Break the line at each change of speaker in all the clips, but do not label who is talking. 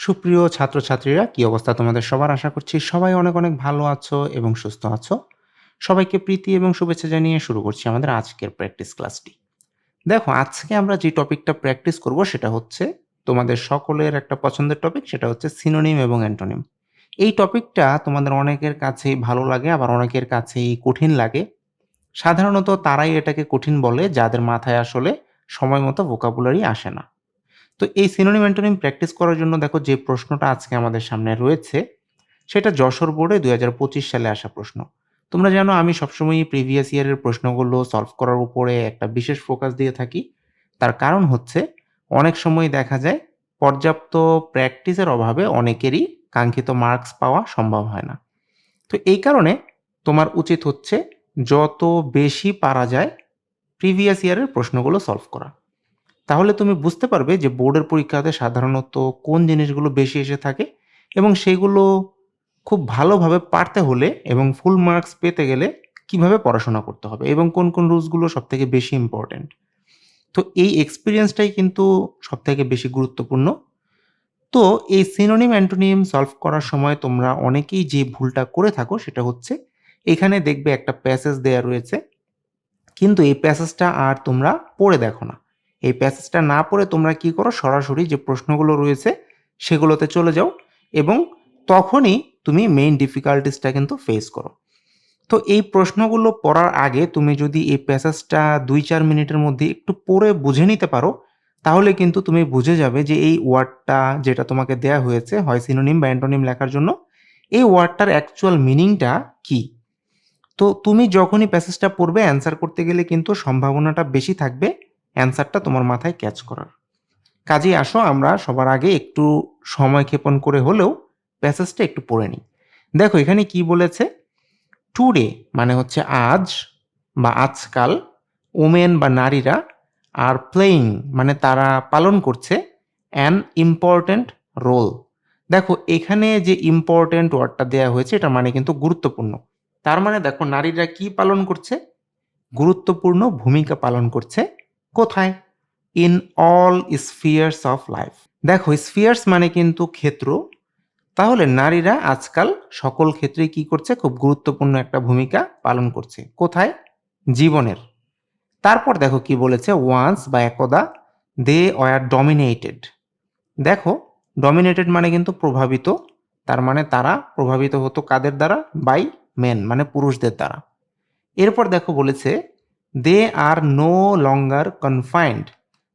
সুপ্রিয় ছাত্রছাত্রীরা, কি অবস্থা তোমাদের সবার? আশা করছি সবাই অনেক অনেক ভালো আছো এবং সুস্থ আছো। সবাইকে প্রীতি এবং শুভেচ্ছা জানিয়ে শুরু করছি আমাদের আজকের প্র্যাকটিস ক্লাসটি দেখো, আজকে আমরা যে টপিকটা প্র্যাকটিস করব সেটা হচ্ছে তোমাদের সকলের একটা পছন্দের টপিক সেটা হচ্ছে সিনোনিম এবং অ্যান্টোনিম এই টপিকটা তোমাদের অনেকের কাছেই ভালো লাগে, আবার অনেকের কাছেই কঠিন লাগে। সাধারণত তারাই এটাকে কঠিন বলে, যাদের মাথায় আসলে সময় মতো ভোকাবুলারি আসে না। তো এই সিনোনিম অ্যান্টোনিম প্র্যাকটিস করার জন্য দেখো যে প্রশ্নটা আজকে আমাদের সামনে রয়েছে, সেটা যশোর বোর্ডে দুই হাজার পঁচিশ সালে আসা প্রশ্ন। তোমরা জানো আমি সবসময় প্রিভিয়াস ইয়ারের প্রশ্নগুলো সলভ করার উপরে একটা বিশেষ ফোকাস দিয়ে থাকি। তার কারণ হচ্ছে অনেক সময় দেখা যায় পর্যাপ্ত প্র্যাকটিসের অভাবে অনেকেরই কাঙ্ক্ষিত মার্কস পাওয়া সম্ভব হয় না। তো এই কারণে তোমার উচিত হচ্ছে যত বেশি পারা যায় প্রিভিয়াস ইয়ারের প্রশ্নগুলো সলভ করা। তাহলে তুমি বুঝতে পারবে যে বোর্ডের পরীক্ষাতে সাধারণত কোন জিনিসগুলো বেশি এসে থাকে এবং সেগুলো খুব ভালোভাবে পারতে হলে এবং ফুল মার্কস পেতে গেলে কীভাবে পড়াশোনা করতে হবে এবং কোন কোন রুলসগুলো সব থেকে বেশি ইম্পর্ট্যান্ট তো এই এক্সপিরিয়েন্সটাই কিন্তু সব থেকে বেশি গুরুত্বপূর্ণ। তো এই সিনোনিম অ্যান্টোনিম সলভ করার সময় তোমরা অনেকেই যে ভুলটা করে থাকো সেটা হচ্ছে এখানে দেখবে একটা প্যাসেজ দেয়া রয়েছে। কিন্তু এই প্যাসেজটা আর তোমরা পড়ে দেখো না। এই প্যাসেজটা না পড়ে তোমরা কি করো? সরাসরি যে প্রশ্নগুলো রয়েছে, সেগুলোতে চলে যাও এবং তখনই তুমি মেইন ডিফিকাল্টিসটা কিন্তু ফেস করো। তো এই প্রশ্নগুলো পড়ার আগে তুমি যদি এই প্যাসেজটা দুই চার মিনিটের মধ্যে একটু পড়ে বুঝে নিতে পারো, তাহলে কিন্তু তুমি বুঝে যাবে যে এই ওয়ার্ডটা যেটা তোমাকে দেয়া হয়েছে হয় সিনোনিম বা অ্যান্টোনিম লেখার জন্য, এই ওয়ার্ডটার অ্যাকচুয়াল মিনিংটা কি? তো তুমি যখনই প্যাসেজটা পড়বে অ্যান্সার করতে গেলে কিন্তু সম্ভাবনাটা বেশি থাকবে। অ্যান্সারটা তোমার মাথায় ক্যাচ করার। কাজেই আসো, আমরা সবার আগে একটু সময় ক্ষেপণ করে হলেও প্যাসেজটা একটু পড়ে নিই। দেখো, এখানে কি বলেছে? টুডে মানে হচ্ছে আজ বা আজকাল ওমেন বা নারীরা আর প্লেয়িং মানে তারা পালন করছে অ্যান ইম্পর্ট্যান্ট রোল দেখো, এখানে যে ইম্পর্ট্যান্ট ওয়ার্ডটা দেওয়া হয়েছে, এটা মানে কিন্তু গুরুত্বপূর্ণ। তার মানে দেখো, নারীরা কি পালন করছে? গুরুত্বপূর্ণ ভূমিকা পালন করছে কোথায়? In all spheres of life দেখো স্ফিয়ার্স মানে কিন্তু ক্ষেত্র। তাহলে নারীরা আজকাল সকল ক্ষেত্রে কি করছে? খুব গুরুত্বপূর্ণ একটা ভূমিকা পালন করছে। কোথায়? জীবনের। তারপর দেখো কি বলেছে ওয়ান্স বা একদা দে ওয়ার ডমিনেটেড দেখো ডমিনেটেড মানে কিন্তু প্রভাবিত। তার মানে তারা প্রভাবিত হতো কাদের দ্বারা? বাই মেন মানে পুরুষদের দ্বারা। এরপর দেখো বলেছে they are no longer confined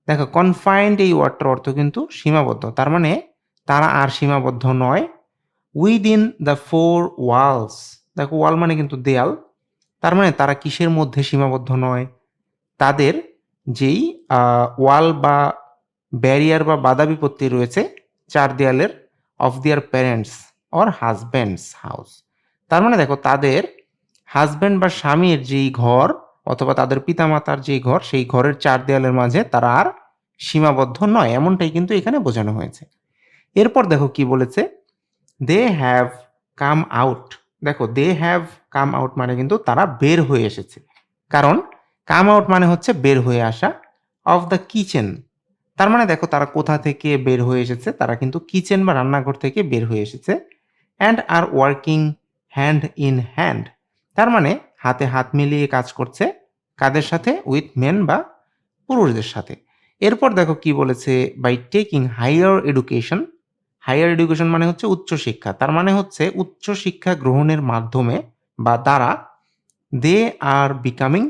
দেখো কনফাইন্ড এই ওয়ার্ডটার অর্থ কিন্তু সীমাবদ্ধ। তার মানে তারা আর সীমাবদ্ধ নয়। উইদিন দ্য ফোর ওয়ালস দেখো ওয়াল মানে কিন্তু দেয়াল। তার মানে তারা কিসের মধ্যে সীমাবদ্ধ নয়? তাদের যেই ওয়াল বা ব্যারিয়ার বা বাধা বিপত্তি রয়েছে, চার দেয়ালের অফ দিয়ার প্যারেন্টস অর হাজব্যান্ডস হাউস তার মানে দেখো, তাদের হাজব্যান্ড বা স্বামীর যেই ঘর অথবা তাদের পিতামাতার যে ঘর, সেই ঘরের চার দেয়ালের মাঝে তারা আর সীমাবদ্ধ নয়, এমনটাই কিন্তু এখানে বোঝানো হয়েছে। এরপর দেখো কি বলেছে? দে হ্যাভ কাম আউট দেখো দে হ্যাভ কাম আউট মানে কিন্তু তারা বের হয়ে এসেছে। কারণ কাম আউট মানে হচ্ছে বের হয়ে আসা অফ দ্য কিচেন তার মানে দেখো, তারা কোথা থেকে বের হয়ে এসেছে? তারা কিন্তু কিচেন বা রান্নাঘর থেকে বের হয়ে এসেছে। And are working hand in hand তার মানে হাতে হাত মিলিয়ে কাজ করছে কাদের সাথে? উইথ মেন বা পুরুষদের সাথে। এরপর দেখো কি বলেছে by taking higher education higher education মানে হচ্ছে উচ্চ শিক্ষা। তার মানে হচ্ছে উচ্চ শিক্ষা গ্রহণের মাধ্যমে বা দ্বারা দে আর বিকামিং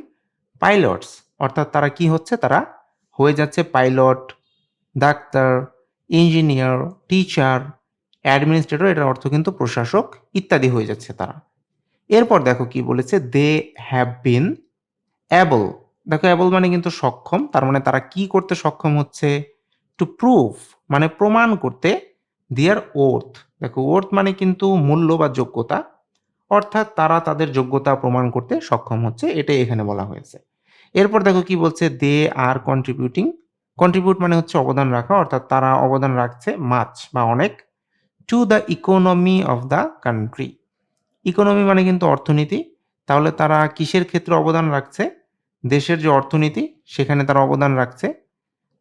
পাইলটস অর্থাৎ তারা কি হচ্ছে? তারা হয়ে যাচ্ছে pilot doctor engineer teacher administrator এটার অর্থ কিন্তু প্রশাসক ইত্যাদি হয়ে যাচ্ছে তারা। এরপর দেখো কি বলেছে দে হ্যাভ বিন অ্যাবল দেখো অ্যাবল মানে কিন্তু সক্ষম, তার মানে তারা কি করতে সক্ষম হচ্ছে? টু প্রুভ মানে প্রমাণ করতে দিয়ার ওর্থ দেখো ওর্থ মানে কিন্তু মূল্য বা যোগ্যতা, অর্থাৎ তারা তাদের যোগ্যতা প্রমাণ করতে সক্ষম হচ্ছে, এটাই এখানে বলা হয়েছে। এরপর দেখো কি বলছে দে আর কন্ট্রিবিউটিং কন্ট্রিবিউট মানে হচ্ছে অবদান রাখা, অর্থাৎ তারা অবদান রাখছে মাছ বা অনেক to the economy of the country economy মানে কিন্তু অর্থনীতি। তাহলে তারা কিসের ক্ষেত্রে অবদান রাখছে? দেশের যে অর্থনীতি, সেখানে তারা অবদান রাখছে।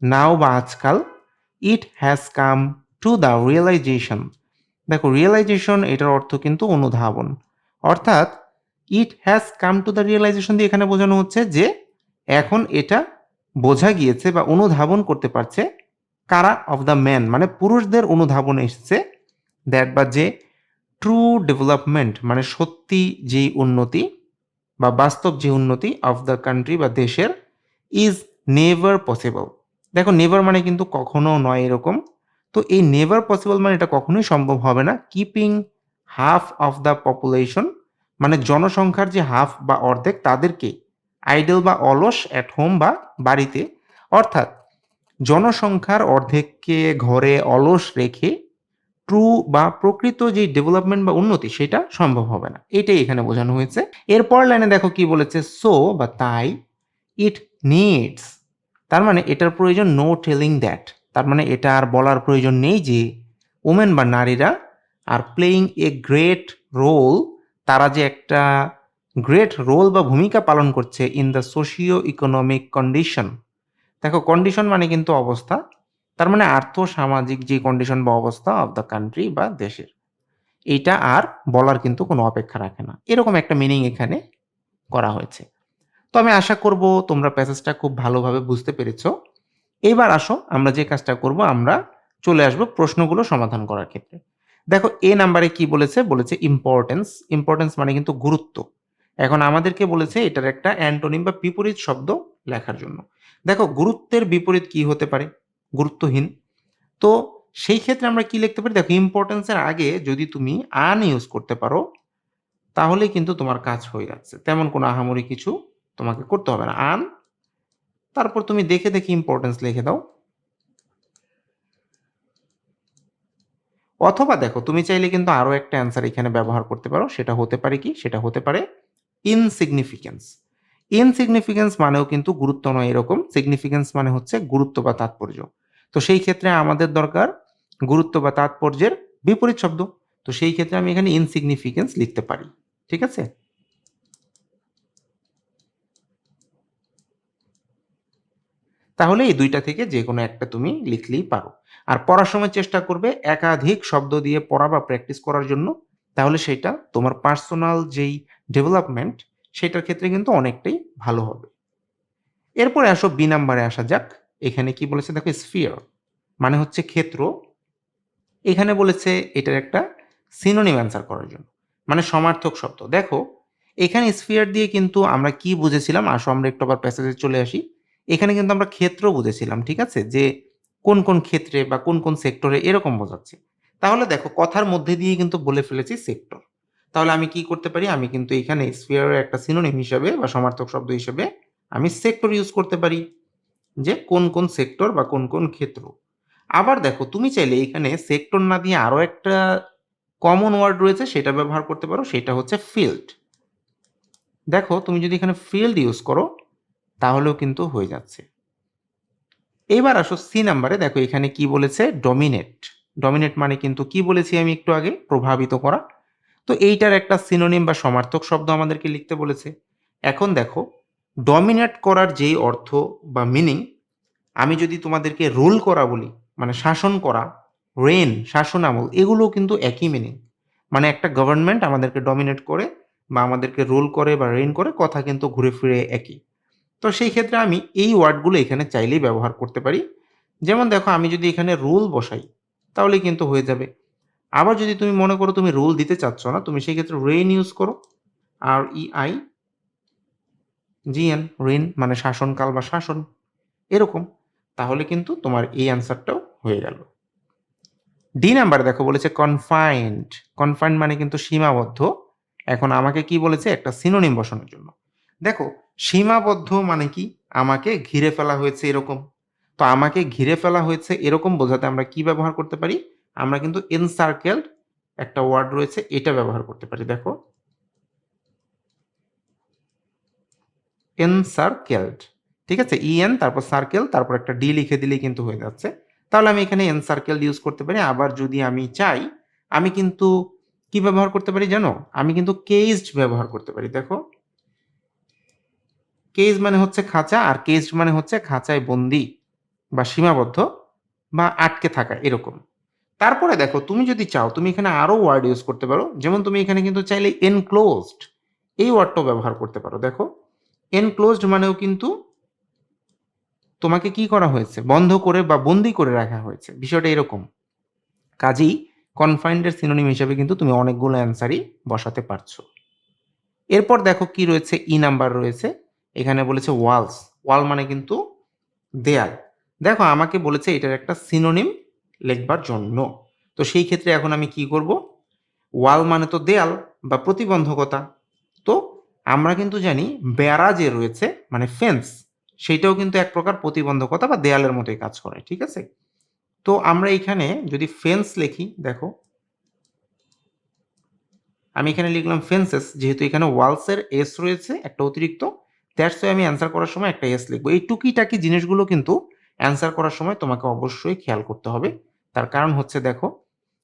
নাও বা আজকাল it has come to the realization দেখো রিয়েলাইজেশন এটার অর্থ কিন্তু অনুধাবন। অর্থাৎ it has come to the realization দিয়ে এখানে বোঝানো হচ্ছে যে, এখন এটা বোঝা গিয়েছে বা অনুধাবন করতে পারছে কারা? অফ দ্য ম্যান মানে পুরুষদের অনুধাবন এসছে। দ্যাট বা যে ট্রু ডেভেলপমেন্ট মানে সত্যি যেই উন্নতি বা বাস্তব যে উন্নতি অফ দ্য কান্ট্রি বা দেশের ইজ নেভার পসিবল দেখো নেভার মানে কিন্তু কখনো নয় এরকম। তো এই নেভার পসিবল মানে এটা কখনোই সম্ভব হবে না। Keeping half of the population মানে জনসংখ্যার যে হাফ বা অর্ধেক তাদেরকে আইডল বা অলস অ্যাট হোম বা বাড়িতে। অর্থাৎ জনসংখ্যার অর্ধেককে ঘরে অলস রেখে ট্রু বা প্রকৃত যে ডেভেলপমেন্ট বা উন্নতি, সেটা সম্ভব হবে না। এটাই এখানে বোঝানো হয়েছে। এরপর লাইনে দেখো কি বলেছে সো বা তাই ইট নিডস তার মানে এটার প্রয়োজন নো টেলিং দ্যাট তার মানে এটা আর বলার প্রয়োজন নেই যে ওমেন বা নারীরা are playing a great role তারা যে একটা গ্রেট রোল বা ভূমিকা পালন করছে in the socio economic condition দেখো কন্ডিশন মানে কিন্তু অবস্থা। তার মানে আর্থ সামাজিক যে কন্ডিশন বা অবস্থা অফ দ্য কান্ট্রি বা দেশের, এটা আর বলার কিন্তু কোনো অপেক্ষা রাখে না। এরকম একটা মিনিং এখানে করা হয়েছে। তো আমি আশা করব তোমরা প্যাসেজটা খুব ভালোভাবে বুঝতে পেরেছ। এবার আসো, আমরা যে কাজটা করব, আমরা চলে আসব প্রশ্নগুলো সমাধান করার ক্ষেত্রে। দেখো, এ নাম্বারে কি বলেছে? বলেছে ইম্পর্টেন্স ইম্পর্টেন্স মানে কিন্তু গুরুত্ব। এখন আমাদেরকে বলেছে এটার একটা অ্যান্টোনিম বা বিপরীত শব্দ লেখার জন্য। দেখো, গুরুত্বের বিপরীত কি হতে পারে? গুরুত্বহীন। তো সেই ক্ষেত্রে আমরা কি লিখতে পারি? দেখো ইম্পর্টেন্সের আগে যদি তুমি আন ইউজ করতে পারো, তাহলে কিন্তু তোমার কাজ হয়ে যাচ্ছে। তেমন কোনো আহামরি কিছু তোমাকে করতে হবে না। আন তারপর তুমি দেখে দেখে ইম্পর্টেন্স লিখে দাও। অথবা দেখো, তুমি চাইলে কিন্তু আরও একটা অ্যান্সার এখানে ব্যবহার করতে পারো। সেটা হতে পারে কি? সেটা হতে পারে ইনসিগনিফিকেন্স ইনসিগনিফিকেন্স মানেও কিন্তু গুরুত্ব নয় এরকম। সিগনিফিকেন্স মানে হচ্ছে গুরুত্ব বা তাৎপর্য। তো সেই ক্ষেত্রে আমাদের দরকার গুরুত্ব বা তাৎপর্যের বিপরীত শব্দ। তো সেই ক্ষেত্রে আমি এখানে ইনসিগনিফিকেন্স লিখতে পারি, ঠিক আছে? তাহলে এই দুইটা থেকে যে কোনো একটা তুমি লিখলেই পারো। আর পড়ার সময় চেষ্টা করবে একাধিক শব্দ দিয়ে পড়া বা প্র্যাকটিস করার জন্য। তাহলে সেটা তোমার পার্সোনাল যেই ডেভেলপমেন্ট সেটার ক্ষেত্রে কিন্তু অনেকটাই ভালো হবে। এরপরে আসো বি নাম্বারে আসা যাক। এখানে কি বলেছে? দেখো স্ফিয়ার মানে হচ্ছে ক্ষেত্র। এখানে বলেছে এটার একটা সিনোনিম অ্যান্সার করার জন্য মানে সমার্থক শব্দ। দেখো, এখানে স্ফিয়ার দিয়ে কিন্তু আমরা কি বুঝেছিলাম? আসো, আমরা একটু আবার প্যাসেজে চলে আসি। এখানে কিন্তু আমরা ক্ষেত্র বুঝেছিলাম, ঠিক আছে? যে কোন কোন ক্ষেত্রে বা কোন কোন সেক্টরে এরকম বোঝাচ্ছে। তাহলে দেখো, কথার মধ্যে দিয়ে কিন্তু বলে ফেলেছি সেক্টর তাহলে আমি কি করতে পারি? আমি কিন্তু এখানে স্ফিয়ারের একটা সিনোনিম হিসাবে বা সমার্থক শব্দ হিসেবে আমি সেক্টর ইউজ করতে পারি। যে কোন কোন সেক্টর বা কোন কোন ক্ষেত্র। আবার দেখো, তুমি চাইলে এখানে সেক্টর না দিয়ে আরও একটা কমন ওয়ার্ড রয়েছে, সেটা ব্যবহার করতে পারো, সেটা হচ্ছে ফিল্ড দেখো, তুমি যদি এখানে ফিল্ড ইউজ করো, তাহলেও কিন্তু হয়ে যাচ্ছে। এবার আসো সি নাম্বারে দেখো এখানে কি বলেছে? ডমিনেট ডমিনেট মানে কিন্তু কি বলেছি আমি একটু আগে? প্রভাবিত করা। তো এইটার একটা সিনোনিম বা সমার্থক শব্দ আমাদেরকে লিখতে বলেছে। এখন দেখো ডমিনেট করার যেই অর্থ বা মিনিং আমি যদি তোমাদেরকে রুল করা বলি মানে শাসন করা রেন শাসন আমল এগুলো কিন্তু একই মিনিং মানে একটা গভর্নমেন্ট আমাদেরকে ডমিনেট করে বা আমাদেরকে রুল করে বা রেন করে, কথা কিন্তু ঘুরে ফিরে একই। তো সেই ক্ষেত্রে আমি এই ওয়ার্ডগুলো এখানে চাইলেই ব্যবহার করতে পারি। যেমন দেখো, আমি যদি এখানে রুল বসাই তাহলে কিন্তু হয়ে যাবে। আবার যদি তুমি মনে করো তুমি রুল দিতে চাচ্ছ না, তুমি সেই ক্ষেত্রে রেন ইউজ করো R E I G N reign মানে শাসনকাল বা শাসন, এরকম। তাহলে কিন্তু তোমার এই অ্যান্সারটাও হয়ে গেল। ডি নাম্বার দেখো বলেছে কনফাইন্ড কনফাইন্ড মানে কিন্তু সীমাবদ্ধ। এখন আমাকে কি বলেছে? একটা সিনোনিম বসানোর জন্য। দেখো, সীমাবদ্ধ মানে কি? আমাকে ঘিরে ফেলা হয়েছে এরকম। তো আমাকে ঘিরে ফেলা হয়েছে এরকম বোঝাতে আমরা কি ব্যবহার করতে পারি? আমরা কিন্তু এনসার্কেলড একটা ওয়ার্ড রয়েছে, এটা ব্যবহার করতে পারি। দেখো এনসার্কেলড ঠিক আছে? ইএন তারপর সার্কেল তারপর একটা ডি লিখে দিলেই কিন্তু হয়ে যাচ্ছে। তাহলে আমি এখানে এনসার্কেল ইউজ করতে পারি। আবার যদি আমি চাই, আমি কিন্তু কি ব্যবহার করতে পারি জানো? আমি কিন্তু কেজড ব্যবহার করতে পারি, দেখো। কেজ মানে হচ্ছে খাঁচা আর কেজড মানে হচ্ছে খাঁচায় বন্দি বা সীমাবদ্ধ বা আটকে থাকা, এরকম। তারপরে দেখো, তুমি যদি চাও, তুমি এখানে আরও ওয়ার্ড ইউজ করতে পারো। যেমন তুমি এখানে কিন্তু চাইলে এনক্লোজড এই ওয়ার্ডটাও ব্যবহার করতে পারো, দেখো। এনক্লোজড মানেও কিন্তু তোমাকে কি করা হয়েছে? বন্ধ করে বা বন্দি করে রাখা হয়েছে। বিষয়টা এরকম। কাজেই কনফাইন্ডের সিনোনিম হিসেবে কিন্তু তুমি অনেকগুলো অ্যান্সারই বসাতে পারছ। এরপর দেখো কি রয়েছে? ই নাম্বার রয়েছে। এখানে বলেছে ওয়ালস ওয়াল মানে কিন্তু দেয়াল। দেখো, আমাকে বলেছে এটার একটা সিনোনিম লেখবার জন্য। তো সেই ক্ষেত্রে এখন আমি কি করব? ওয়াল মানে তো দেয়াল বা প্রতিবন্ধকতা। আমরা কিন্তু জানি বেড়া যে রয়েছে মানে ফেন্স সেইটাও কিন্তু এক প্রকার প্রতিবন্ধকতা বা দেয়ালের মতোই কাজ করে, ঠিক আছে? তো আমরা এখানে যদি ফেন্স লিখি, দেখো। আমি এখানে লিখলাম ফেন্সেস যেহেতু এখানে ওয়ালসের এস রয়েছে, একটা অতিরিক্ত দ্যাটস আমি অ্যান্সার করার সময় একটা এস লিখব। এই টুকিটাকি জিনিসগুলো কিন্তু অ্যান্সার করার সময় তোমাকে অবশ্যই খেয়াল করতে হবে। তার কারণ হচ্ছে, দেখো,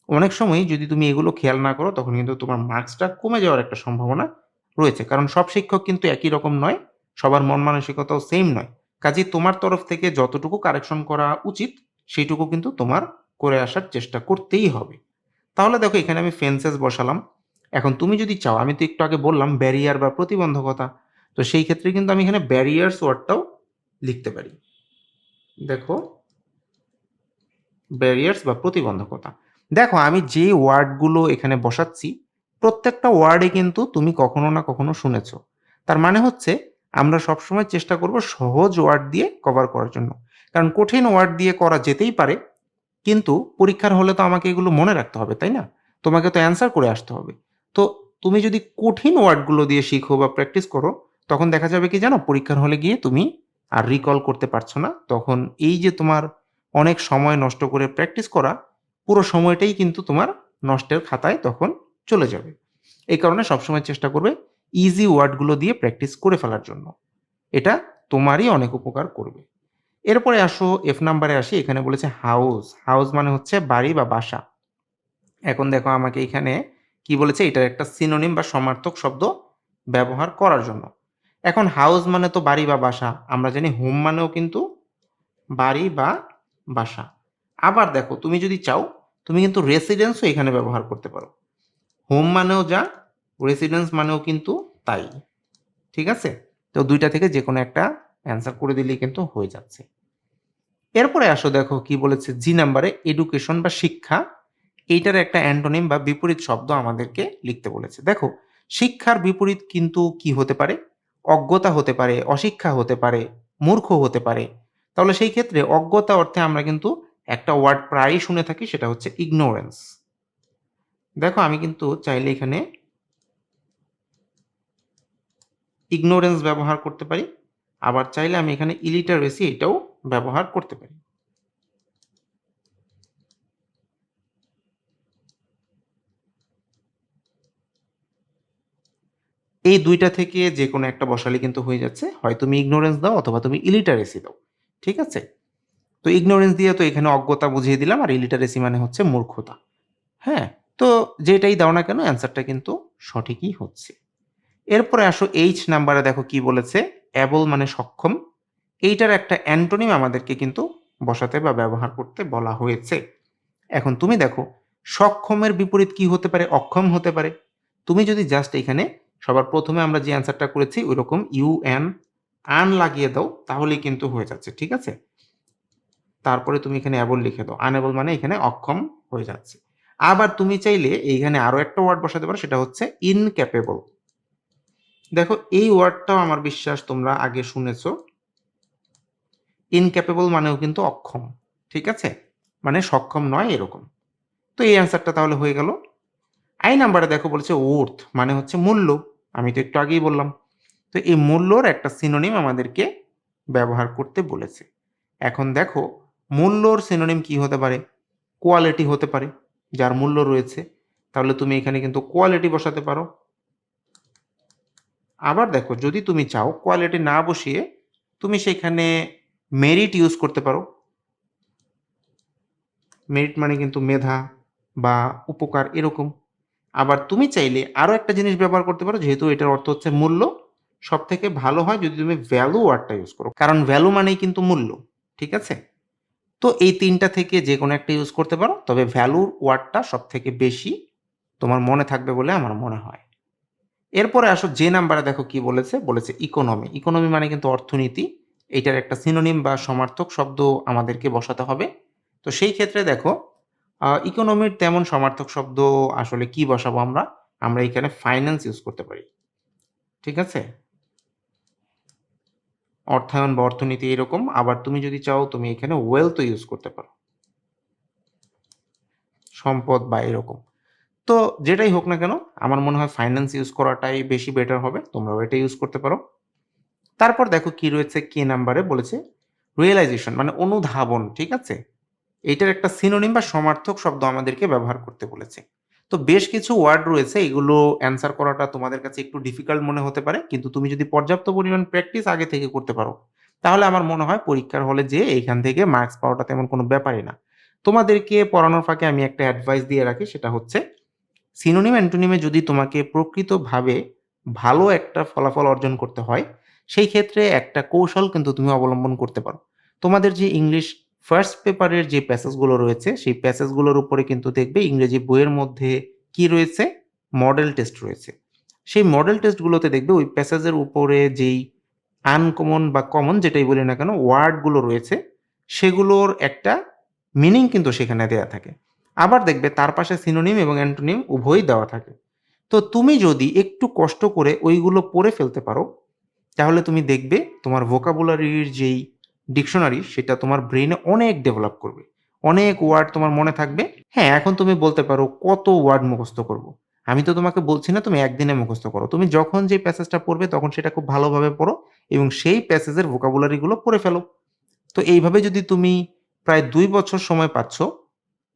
অনেক সময় যদি তুমি এগুলো খেয়াল না করো, তখন কিন্তু তোমার মার্কসটা কমে যাওয়ার একটা সম্ভাবনা রয়েছে। কারণ সব শিক্ষক কিন্তু একই রকম নয়, সবার মন মানসিকতাও সেম নয়। কাজেই তোমার তরফ থেকে যতটুকু কারেকশন করা উচিত, সেইটুকু কিন্তু তোমার করে আসার চেষ্টা করতেই হবে। তাহলে দেখো, এখানে আমি ফেন্সেস বসালাম। এখন তুমি যদি চাও, আমি তো একটু আগে বললাম ব্যারিয়ার বা প্রতিবন্ধকতা। তো সেই ক্ষেত্রে কিন্তু আমি এখানে ব্যারিয়ার্স ওয়ার্ডটাও লিখতে পারি। দেখো ব্যারিয়ার্স বা প্রতিবন্ধকতা। দেখো, আমি যে ওয়ার্ডগুলো এখানে বসাচ্ছি প্রত্যেকটা ওয়ার্ডে কিন্তু তুমি কখনো না কখনো শুনেছ। তার মানে হচ্ছে, আমরা সবসময় চেষ্টা করব সহজ ওয়ার্ড দিয়ে কভার করার জন্য। কারণ কঠিন ওয়ার্ড দিয়ে করা যেতেই পারে, কিন্তু পরীক্ষার হলে তো আমাকে এগুলো মনে রাখতে হবে, তাই না? তোমাকে তো অ্যান্সার করে আসতে হবে। তো তুমি যদি কঠিন ওয়ার্ডগুলো দিয়ে শিখো বা প্র্যাকটিস করো, তখন দেখা যাবে কি জানো, পরীক্ষার হলে গিয়ে তুমি আর রিকল করতে পারছ না। তখন এই যে তোমার অনেক সময় নষ্ট করে প্র্যাকটিস করা, পুরো সময়টাই কিন্তু তোমার নষ্টের খাতায় তখন চলে যাবে। এই কারণে সবসময় চেষ্টা করবে ইজি ওয়ার্ডগুলো দিয়ে প্র্যাকটিস করে ফেলার জন্য। এটা তোমারই অনেক উপকার করবে। এরপরে আসো এফ নাম্বারে আসি, এখানে বলেছে হাউস হাউস মানে হচ্ছে বাড়ি বা বাসা। এখন দেখো আমাকে এখানে কি বলেছে, এটার একটা সিনোনিম বা সমার্থক শব্দ ব্যবহার করার জন্য। এখন হাউস মানে তো বাড়ি বা বাসা, আমরা জানি হোম মানেও কিন্তু বাড়ি বা বাসা। আবার দেখো, তুমি যদি চাও, তুমি কিন্তু রেসিডেন্সও এখানে ব্যবহার করতে পারো। হোম মানেও যা রেসিডেন্স মানেও কিন্তু তাই। ঠিক আছে? তো দুইটা থেকে যে কোনো একটা অ্যান্সার করে দিলেই কিন্তু হয়ে যাচ্ছে। এরপরে আসো দেখো কি বলেছে জি নাম্বারে এডুকেশন বা শিক্ষা, এইটার একটা অ্যান্টোনিম বা বিপরীত শব্দ আমাদেরকে লিখতে বলেছে। দেখো, শিক্ষার বিপরীত কিন্তু কি হতে পারে? অজ্ঞতা হতে পারে, অশিক্ষা হতে পারে, মূর্খ হতে পারে। তাহলে সেই ক্ষেত্রে অজ্ঞতা অর্থে আমরা কিন্তু একটা ওয়ার্ড প্রায়ই শুনে থাকি, সেটা হচ্ছে ইগনোরেন্স দেখো, আমি কিন্তু চাইলে এখানে ইগনোরেন্স ব্যবহার করতে পারি। আবার চাইলে আমি এখানে ইলিটারেসি এটাও ব্যবহার করতে পারি। এই দুইটা থেকে যে কোনো একটা বসালে কিন্তু হয়ে যাচ্ছে। হয় তুমি ইগনোরেন্স দাও অথবা তুমি ইলিটারেসি দাও। ঠিক আছে? তো ইগনোরেন্স দিয়ে তো এখানে অজ্ঞতা বুঝিয়ে দিলাম, আর ইলিটারেসি মানে হচ্ছে মূর্খতা। হ্যাঁ? তো যেটাই দাও না কেন অ্যান্সারটা কিন্তু সঠিকই হচ্ছে। এরপরে আসো এইচ নাম্বারে দেখো কি বলেছে অ্যাবল মানে সক্ষম। এইটার একটা অ্যান্টোনিম আমাদেরকে কিন্তু বসাতে বা ব্যবহার করতে বলা হয়েছে। এখন তুমি দেখো, সক্ষমের বিপরীত কি হতে পারে, অক্ষম হতে পারে। তুমি যদি জাস্ট এখানে সবার প্রথমে আমরা যে অ্যান্সারটা করেছি ওই রকম ইউ এন আন লাগিয়ে দাও, তাহলেই কিন্তু হয়ে যাচ্ছে, ঠিক আছে? তারপরে তুমি এখানে অ্যাবল লিখে দাও। আনএবল মানে এখানে অক্ষম হয়ে যাচ্ছে। আবার তুমি চাইলে এইখানে আরও একটা ওয়ার্ড বসাতে পারো, সেটা হচ্ছে ইনক্যাপেবল দেখো, এই ওয়ার্ডটাও আমার বিশ্বাস তোমরা আগে শুনেছ। ইনক্যাপেবল মানেও কিন্তু অক্ষম, ঠিক আছে? মানে সক্ষম নয় এরকম। তো এই অ্যান্সারটা তাহলে হয়ে গেল। আই নাম্বারে দেখো বলছে ওর্থ মানে হচ্ছে মূল্য। আমি তো একটু আগেই বললাম। তো এই মূল্যর একটা সিনোনিম আমাদেরকে ব্যবহার করতে বলেছে। এখন দেখো, মূল্যর সিনোনিম কি হতে পারে? কোয়ালিটি হতে পারে। যার মূল্য রয়েছে, তাহলে তুমি এখানে কিন্তু কোয়ালিটি বসাতে পারো। আবার দেখো, যদি তুমি চাও কোয়ালিটি না বসিয়ে, তুমি সেখানে মেরিট ইউজ করতে পারো। মেরিট মানে কিন্তু মেধা বা উপকার এরকম। আবার তুমি চাইলে আরও একটা জিনিস ব্যবহার করতে পারো, যেহেতু এটার অর্থ হচ্ছে মূল্য। সব থেকে ভালো হয় যদি তুমি ভ্যালু ওয়ার্ডটা ইউজ করো। কারণ ভ্যালু মানেই কিন্তু মূল্য, ঠিক আছে? তো এই তিনটা থেকে যে কোনো একটা ইউজ করতে পারো। তবে ভ্যালুর ওয়ার্ডটা সব থেকে বেশি তোমার মনে থাকবে বলে আমার মনে হয়। এরপরে আসো, যে নাম্বারে দেখো কি বলেছে? বলেছে ইকোনমি ইকোনমি মানে কিন্তু অর্থনীতি। এটার একটা সিনোনিম বা সমার্থক শব্দ আমাদেরকে বসাতে হবে। তো সেই ক্ষেত্রে দেখো ইকোনমির তেমন সমার্থক শব্দ আসলে কি বসাবো আমরা? আমরা এখানে ফাইন্যান্স ইউজ করতে পারি। ঠিক আছে? অর্থায়ন বা অর্থনীতি এরকম, আবার তুমি যদি চাও তুমি এখানে ওয়েলথ ইউজ করতে পারো। সম্পদ বা এরকম। তো যেটাই হোক না কেন, আমার মনে হয় ফাইন্যান্স ইউজ করাটাই বেশি বেটার হবে, তোমরাও এটা ইউজ করতে পারো। তারপর দেখো কি রয়েছে কে নাম্বারে বলেছে রিয়েলাইজেশন মানে অনুধাবন, ঠিক আছে? এটার একটা সিনোনিম বা সমার্থক শব্দ আমাদেরকে ব্যবহার করতে বলেছে। তো বেশ কিছু ওয়ার্ড রয়েছে, এগুলো অ্যান্সার করাটা তোমাদের কাছে একটু ডিফিকাল্ট মনে হতে পারে, কিন্তু তুমি যদি পর্যাপ্ত পরিমাণ প্র্যাকটিস আগে থেকে করতে পারো, তাহলে আমার মনে হয় পরীক্ষার হলে যে এইখান থেকে মার্কস পাওয়াটা তেমন কোনো ব্যাপারই না। তোমাদেরকে পড়ানোর ফাঁকে আমি একটা অ্যাডভাইস দিয়ে রাখি, সেটা হচ্ছে সিনোনিম অ্যান্টোনিমে যদি তোমাকে প্রকৃতভাবে ভালো একটা ফলাফল অর্জন করতে হয়, সেই ক্ষেত্রে একটা কৌশল কিন্তু তুমি অবলম্বন করতে পারো। তোমাদের যে ইংলিশ ফার্স্ট পেপারের যে প্যাসেজগুলো রয়েছে, সেই প্যাসেজগুলোর উপরে কিন্তু দেখবে ইংরেজি বইয়ের মধ্যে কি রয়েছে? মডেল টেস্ট রয়েছে। সেই মডেল টেস্টগুলোতে দেখবে ওই প্যাসেজের উপরে যেই আনকমন বা কমন যেটাই বলি না কেন ওয়ার্ডগুলো রয়েছে, সেগুলোর একটা মিনিং কিন্তু সেখানে দেওয়া থাকে। আবার দেখবে তার পাশে সিনোনিম এবং অ্যান্টোনিম উভয়ই দেওয়া থাকে। তো তুমি যদি একটু কষ্ট করে ওইগুলো পড়ে ফেলতে পারো, তাহলে তুমি দেখবে তোমার ভোকাবুলারির যেই ডিকশনারি সেটা তোমার ব্রেনে অনেক ডেভেলপ করবে। অনেক ওয়ার্ড তোমার মনে থাকবে। হ্যাঁ এখন তুমি বলতে পারো কত ওয়ার্ড মুখস্থ করব। আমি তো তোমাকে বলছি না তুমি একদিনে মুখস্থ করো। তুমি যখন যে প্যাসেজটা পড়বে, তখন সেটা খুব ভালোভাবে পড়ো এবং সেই প্যাসেজের ভোকাবুলারিগুলো পড়ে ফেলো। তো এইভাবে যদি তুমি প্রায় দুই বছর সময় পাচ্ছ,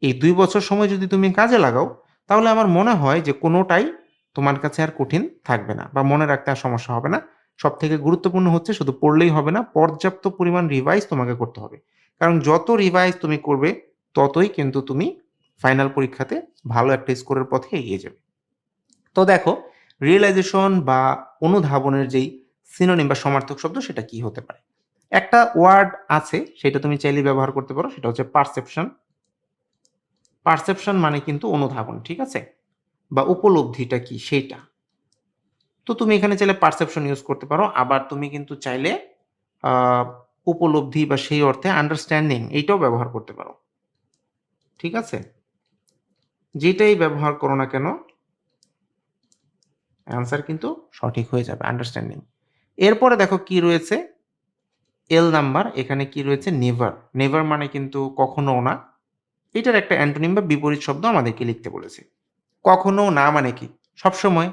এই দুই বছর সময় যদি তুমি কাজে লাগাও, তাহলে আমার মনে হয় যে কোনোটাই তোমার কাছে আর কঠিন থাকবে না বা মনে রাখতে আর সমস্যা হবে না। সব থেকে গুরুত্বপূর্ণ হচ্ছে শুধু পড়লেই হবে না, পর্যাপ্ত পরিমাণ রিভাইজ তোমাকে করতে হবে। কারণ যত রিভাইজ তুমি করবে, ততই কিন্তু তুমি ফাইনাল পরীক্ষাতে ভালো একটা স্কোরের পথে এগিয়ে যাবে। তো দেখো রিয়েলাইজেশন বা অনুধাবনের যেই সিনোনিম বা সমার্থক শব্দ সেটা কি হতে পারে? একটা ওয়ার্ড আছে, সেটা তুমি চাইলে ব্যবহার করতে পারো, সেটা হচ্ছে পারসেপশন পারসেপশন মানে কিন্তু অনুধাবন, ঠিক আছে? বা উপলব্ধিটা কি, সেইটা। তো তুমি এখানে চাইলে পারসেপশন ইউজ করতে পারো। আবার তুমি কিন্তু চাইলে উপলব্ধি বা সেই অর্থে আন্ডারস্ট্যান্ডিং এইটাও ব্যবহার করতে পারো। ঠিক আছে? যেটাই ব্যবহার করো না কেন অ্যান্সার কিন্তু সঠিক হয়ে যাবে আন্ডারস্ট্যান্ডিং এরপরে দেখো কি রয়েছে? এল নাম্বার এখানে কি রয়েছে? নেভার নেভার মানে কিন্তু কখনো না। এটার একটা অ্যান্টোনিম বা বিপরীত শব্দ আমাদেরকে লিখতে বলেছে। কখনো না মানে কি? সবসময়,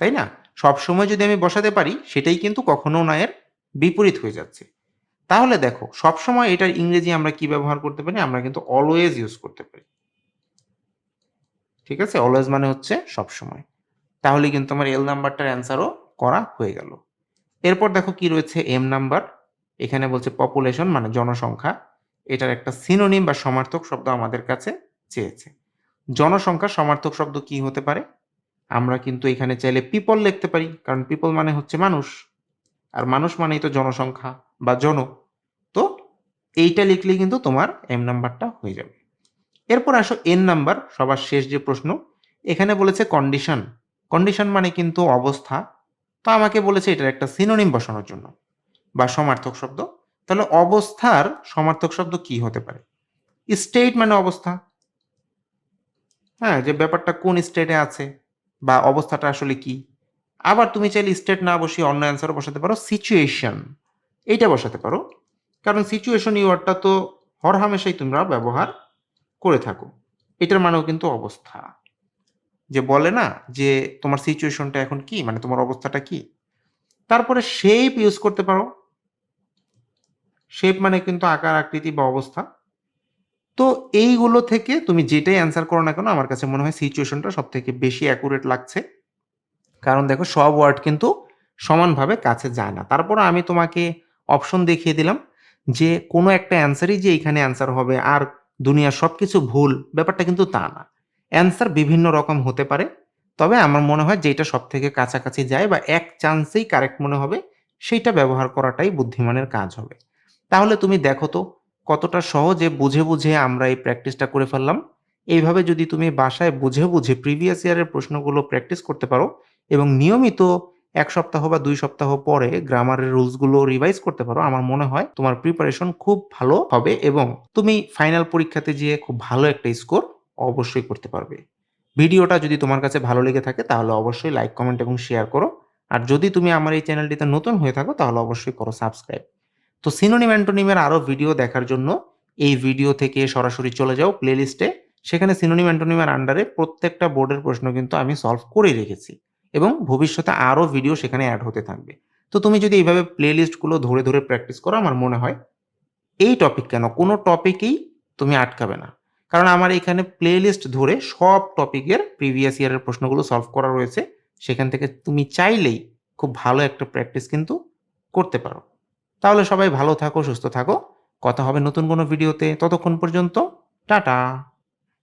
তাই না? সবসময় যদি আমি বসাতে পারি, সেটাই কিন্তু কখনো না এর বিপরীত হয়ে যাচ্ছে। তাহলে দেখো, সবসময় এটার ইংরেজি আমরা কি ব্যবহার করতে পারি? আমরা কিন্তু অলওয়েজ ইউজ করতে পারি। ঠিক আছে? অলওয়েজ মানে হচ্ছে সবসময়। তাহলে কিন্তু আমার এল নাম্বারটার অ্যান্সারও করা হয়ে গেল। এরপর দেখো কি রয়েছে এম নাম্বার এখানে বলছে পপুলেশন মানে জনসংখ্যা। এটার একটা সিনোনিম বা সমার্থক শব্দ আমাদের কাছে চেয়েছে। জনসংখ্যা সমার্থক শব্দ কি হতে পারে? আমরা কিন্তু এখানে চাইলে পিপল লিখতে পারি, কারণ পিপল মানে হচ্ছে মানুষ, আর মানুষ মানেই তো জনসংখ্যা বা জন তো এইটা লিখলেই কিন্তু তোমার এম নাম্বারটা হয়ে যাবে। এরপর আসো এন নাম্বার সবার শেষ যে প্রশ্ন, এখানে বলেছে কন্ডিশন কন্ডিশন মানে কিন্তু অবস্থা। তো আমাকে বলেছে এটার একটা সিনোনিম বসানোর জন্য, বা সমার্থক শব্দ। তাহলে অবস্থার সমার্থক শব্দ কি হতে পারে? স্টেট মানে অবস্থা। হ্যাঁ যে ব্যাপারটা কোন স্টেটে আছে বা অবস্থাটা আসলে কি? আবার তুমি চাইলে স্টেট না বসিয়ে অন্য অ্যান্সারও বসাতে পারো সিচুয়েশন এইটা বসাতে পারো। কারণ সিচুয়েশন ওয়ার্ডটা তো হরহামেশাই তোমরা ব্যবহার করে থাকো। এটার মানেও কিন্তু অবস্থা। যে বলে না যে তোমার সিচুয়েশনটা এখন কি? মানে তোমার অবস্থাটা কি? তারপরে শেপ ইউজ করতে পারো। শেপ মানে কিন্তু আকার, আকৃতি বা অবস্থা। তো এইগুলো থেকে তুমি যেটাই অ্যান্সার করো না কেন, আমার কাছে মনে হয় সিচুয়েশনটা সব থেকে বেশি অ্যাকুরেট লাগছে। কারণ দেখো, সব ওয়ার্ড কিন্তু সমানভাবে কাছে যায় না। তারপর আমি তোমাকে অপশন দেখিয়ে দিলাম যে কোনো একটা অ্যান্সারই যে এখানে অ্যান্সার হবে আর দুনিয়ার সব কিছু ভুল, ব্যাপারটা কিন্তু তা না। অ্যান্সার বিভিন্ন রকম হতে পারে, তবে আমার মনে হয় যেটা সব থেকে কাছাকাছি যায় বা এক চান্সেই কারেক্ট মনে হবে সেইটা ব্যবহার করাটাই বুদ্ধিমানের কাজ হবে। তাহলে তুমি দেখো তো কতটা সহজে বুঝে, বুঝে আমরা এই প্র্যাকটিসটা করে ফেললাম। এইভাবে যদি তুমি বাসায় বুঝে, বুঝে প্রিভিয়াস ইয়ারের প্রশ্নগুলো প্র্যাকটিস করতে পারো এবং নিয়মিত এক সপ্তাহ বা দুই সপ্তাহ পরে গ্রামারের রুলসগুলো রিভাইজ করতে পারো, আমার মনে হয় তোমার প্রিপারেশন খুব ভালো হবে এবং তুমি ফাইনাল পরীক্ষাতে যেয়ে খুব ভালো একটা স্কোর অবশ্যই করতে পারবে। ভিডিওটা যদি তোমার কাছে ভালো লেগে থাকে তাহলে অবশ্যই লাইক, কমেন্ট এবং শেয়ার করো। আর যদি তুমি আমার এই চ্যানেলটিতে নতুন হয়ে থাকো তাহলে অবশ্যই করো সাবস্ক্রাইব। তো সিনোনিম, অ্যান্টোনিমের আরও ভিডিও দেখার জন্য এই ভিডিও থেকে সরাসরি চলে যাও প্লেলিস্টে। সেখানে সিনোনিম, অ্যান্টোনিমের আন্ডারে প্রত্যেকটা বোর্ডের প্রশ্ন কিন্তু আমি সলভ করেই রেখেছি এবং ভবিষ্যতে আরও ভিডিও সেখানে অ্যাড হতে থাকবে। তো তুমি যদি এইভাবে প্লেলিস্টগুলো ধরে, ধরে প্র্যাকটিস করো আমার মনে হয় এই টপিক কেন কোনো টপিকেই তুমি আটকাবে না। কারণ আমার এখানে প্লেলিস্ট ধরে সব টপিকের প্রিভিয়াস ইয়ারের প্রশ্নগুলো সলভ করা রয়েছে। সেখান থেকে তুমি চাইলেই খুব ভালো একটা প্র্যাকটিস কিন্তু করতে পারো। তাহলে সবাই ভালো থাকো, সুস্থ থাকো। কথা হবে নতুন কোনো ভিডিওতে। ততক্ষণ পর্যন্ত টাটা।